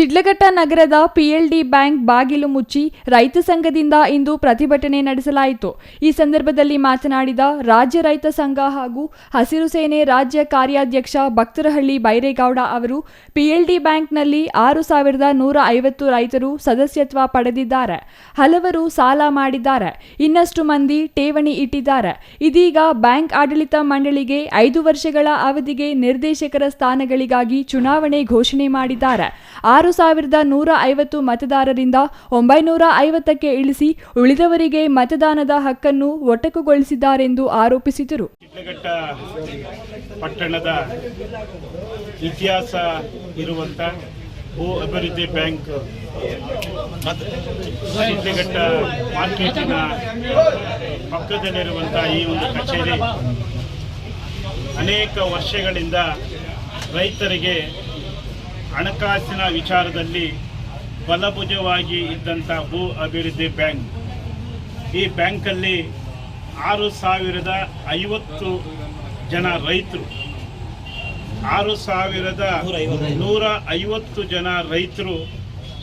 ಶಿಡ್ಲಘಟ್ಟ ನಗರದ PLD bank ಬಾಗಿಲು ಮುಚ್ಚಿ ರೈತ ಸಂಘದಿಂದ ಇಂದು ಪ್ರತಿಭಟನೆ ನಡೆಸಲಾಯಿತು. ಈ ಸಂದರ್ಭದಲ್ಲಿ ಮಾತನಾಡಿದ ರಾಜ್ಯ ರೈತ ಸಂಘ ಹಾಗೂ ಹಸಿರು ಸೇನೆ ರಾಜ್ಯ ಕಾರ್ಯಾಧ್ಯಕ್ಷ ಭಕ್ತರಹಳ್ಳಿ ಬೈರೇಗೌಡ ಅವರು, ಪಿಎಲ್ಡಿ ಬ್ಯಾಂಕ್ನಲ್ಲಿ ಆರು ಸಾವಿರದ ನೂರ ಐವತ್ತು ರೈತರು ಸದಸ್ಯತ್ವ ಪಡೆದಿದ್ದಾರೆ. ಹಲವರು ಸಾಲ ಮಾಡಿದ್ದಾರೆ. ಇನ್ನಷ್ಟು ಮಂದಿ ಠೇವಣಿ ಇಟ್ಟಿದ್ದಾರೆ. ಇದೀಗ ಬ್ಯಾಂಕ್ ಆಡಳಿತ ಮಂಡಳಿಗೆ ಐದು ವರ್ಷಗಳ ಅವಧಿಗೆ ನಿರ್ದೇಶಕರ ಸ್ಥಾನಗಳಿಗಾಗಿ ಚುನಾವಣೆ ಘೋಷಣೆ ಮಾಡಿದ್ದಾರೆ. ಸಾವಿರದ ನೂರ ಐವತ್ತು ಮತದಾರರಿಂದ ಒಂಬೈನೂರ ಐವತ್ತಕ್ಕೆ ಇಳಿಸಿ ಉಳಿದವರಿಗೆ ಮತದಾನದ ಹಕ್ಕನ್ನು ಒಟಕುಗೊಳಿಸಿದ್ದಾರೆಂದು ಆರೋಪಿಸಿದರು. ಪಟ್ಟಣದ ಇತಿಹಾಸ ಇರುವಂಥ ಭೂ ಅಭಿವೃದ್ಧಿ ಬ್ಯಾಂಕ್ ಶಿಡ್ಲಘಟ್ಟ ಮಾರ್ಕೆಟಿನ ಪಕ್ಕದಲ್ಲಿರುವಂಥ ಈ ಒಂದು ಕಚೇರಿ ಅನೇಕ ವರ್ಷಗಳಿಂದ ರೈತರಿಗೆ ಹಣಕಾಸಿನ ವಿಚಾರದಲ್ಲಿ ಬಲಭುಜವಾಗಿ ಇದ್ದಂಥ ಭೂ ಅಭಿವೃದ್ಧಿ ಬ್ಯಾಂಕ್. ಈ ಬ್ಯಾಂಕಲ್ಲಿ ಆರು ಸಾವಿರದ ಐವತ್ತು ಜನ ರೈತರು. ಆರು ಸಾವಿರದ ನೂರ ಐವತ್ತು ಜನ ರೈತರು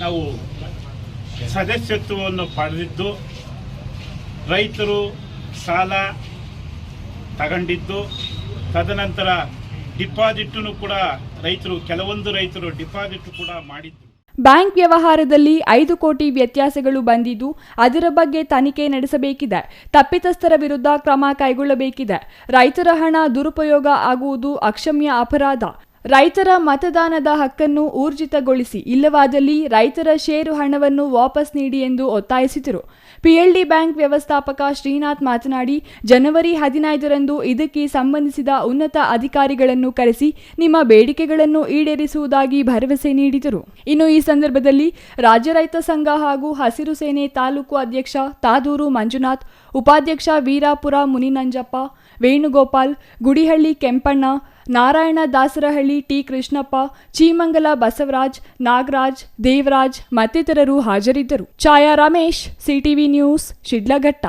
ನಾವು ಸದಸ್ಯತ್ವವನ್ನು ಪಡೆದಿದ್ದು, ರೈತರು ಸಾಲ ತಗೊಂಡಿದ್ದು, ತದನಂತರ ಡಿಪಾಸಿಟನ್ನು ಕೂಡ ರೈತರು, ಕೆಲವೊಂದು ರೈತರು ಡಿಪಾಸಿಟ್ ಕೂಡ ಮಾಡಿದ್ರು. ಬ್ಯಾಂಕ್ ವ್ಯವಹಾರದಲ್ಲಿ ಐದು ಕೋಟಿ ವ್ಯತ್ಯಾಸಗಳು ಬಂದಿದ್ದು, ಅದರ ಬಗ್ಗೆ ತನಿಖೆ ನಡೆಸಬೇಕಿದೆ. ತಪ್ಪಿತಸ್ಥರ ವಿರುದ್ಧ ಕ್ರಮ ಕೈಗೊಳ್ಳಬೇಕಿದೆ. ರೈತರ ಹಣ ದುರುಪಯೋಗ ಆಗುವುದು ಅಕ್ಷಮ್ಯ ಅಪರಾಧ. ರೈತರ ಮತದಾನದ ಹಕ್ಕನ್ನು ಊರ್ಜಿತಗೊಳಿಸಿ, ಇಲ್ಲವಾದಲ್ಲಿ ರೈತರ ಷೇರು ಹಣವನ್ನು ವಾಪಸ್ ನೀಡಿ ಎಂದು ಒತ್ತಾಯಿಸಿದರು. ಪಿಎಲ್ಡಿ ಬ್ಯಾಂಕ್ ವ್ಯವಸ್ಥಾಪಕ ಶ್ರೀನಾಥ್ ಮಾತನಾಡಿ, ಜನವರಿ ಹದಿನೈದರಂದು ಇದಕ್ಕೆ ಸಂಬಂಧಿಸಿದ ಉನ್ನತ ಅಧಿಕಾರಿಗಳನ್ನು ಕರೆಸಿ, ನಿಮ್ಮ ಬೇಡಿಕೆಗಳನ್ನು ಈಡೇರಿಸುವುದಾಗಿ ಭರವಸೆ ನೀಡಿದರು. ಇನ್ನು ಈ ಸಂದರ್ಭದಲ್ಲಿ ರಾಜ್ಯ ರೈತ ಸಂಘ ಹಾಗೂ ಹಸಿರು ಸೇನೆ ತಾಲೂಕು ಅಧ್ಯಕ್ಷ ತಾದೂರು ಮಂಜುನಾಥ್ ಉಪಾಧ್ಯಕ್ಷ ವೀರಾಪುರ ಮುನಿನಂಜಪ್ಪ, ವೇಣುಗೋಪಾಲ್, ಗುಡಿಹಳ್ಳಿ ಕೆಂಪಣ್ಣ, ನಾರಾಯಣ ದಾಸರಹಳ್ಳಿ ಟಿ ಕೃಷ್ಣಪ್ಪ, ಚೀಮಂಗಲ ಬಸವರಾಜ್, ನಾಗರಾಜ್, ದೇವರಾಜ್ ಮತ್ತಿತರರು ಹಾಜರಿದ್ದರು. ಛಾಯಾ ರಮೇಶ್, ಸಿಟಿವಿ ನ್ಯೂಸ್, ಶಿಡ್ಲಘಟ್ಟ.